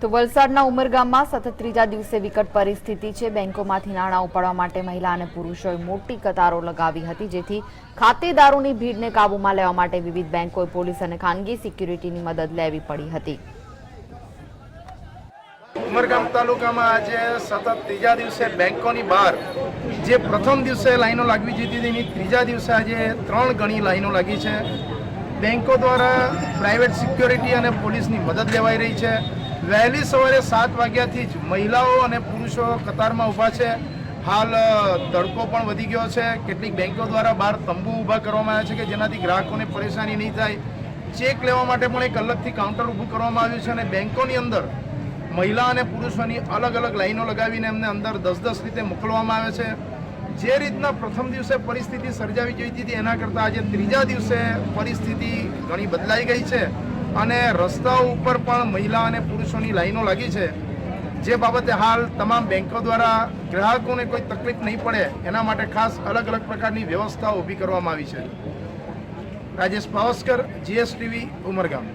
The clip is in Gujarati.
તો વલસાડના ઉમરગામમાં સતત ત્રીજા દિવસે વિકટ પરિસ્થિતિ છે. બેંકોમાંથી નાણાં ઉપાડવા માટે મહિલા અને પુરુષોએ મોટી કતારો લગાવી હતી, જેથી ખાતેદારોની ભીડને કાબૂમાં લેવા માટે વિવિધ બેંકોએ પોલીસ અને ખાનગી સિક્યુરિટીની મદદ લેવી પડી હતી. ઉમરગામ તાલુકામાં આજે સતત ત્રીજા દિવસે બેંકોની બહાર જે પ્રથમ દિવસે લાઈનો લાગવી જોઈતી હતી, એની ત્રીજા દિવસે આજે ત્રણ ગણી લાઈનો લાગી છે. બેંકો દ્વારા પ્રાઇવેટ સિક્યોરિટી અને પોલીસની મદદ લેવાઈ રહી છે. વહેલી સવારે સાત વાગ્યાથી જ મહિલાઓ અને પુરુષો કતારમાં ઊભા છે. હાલ તડકો પણ વધી ગયો છે. કેટલીક બેંકો દ્વારા બહાર તંબુ ઊભા કરવામાં આવ્યા છે કે જેનાથી ગ્રાહકોને પરેશાની નહીં થાય. ચેક લેવા માટે પણ એક અલગથી કાઉન્ટર ઊભું કરવામાં આવ્યું છે અને બેંકોની અંદર મહિલા અને પુરુષોની અલગ અલગ લાઈનો લગાવીને એમને અંદર દસ દસ રીતે મોકલવામાં આવે છે. જે રીતના પ્રથમ દિવસે પરિસ્થિતિ સર્જાવી જોઈતી હતી, એના કરતાં આજે ત્રીજા દિવસે પરિસ્થિતિ ઘણી બદલાઈ ગઈ છે. અને રસ્તાઓ ઉપર પણ મહિલા અને પુરુષોની લાઈનો લાગી છે. જે બાબતે હાલ તમામ બેંકો દ્વારા ગ્રાહકોને કોઈ તકલીફ નહીં પડે, એના માટે ખાસ અલગ અલગ પ્રકારની વ્યવસ્થાઓ ઊભી કરવામાં આવી છે. રાજેશ પાવસ્કર જીએસટીવી, ઉમરગામ.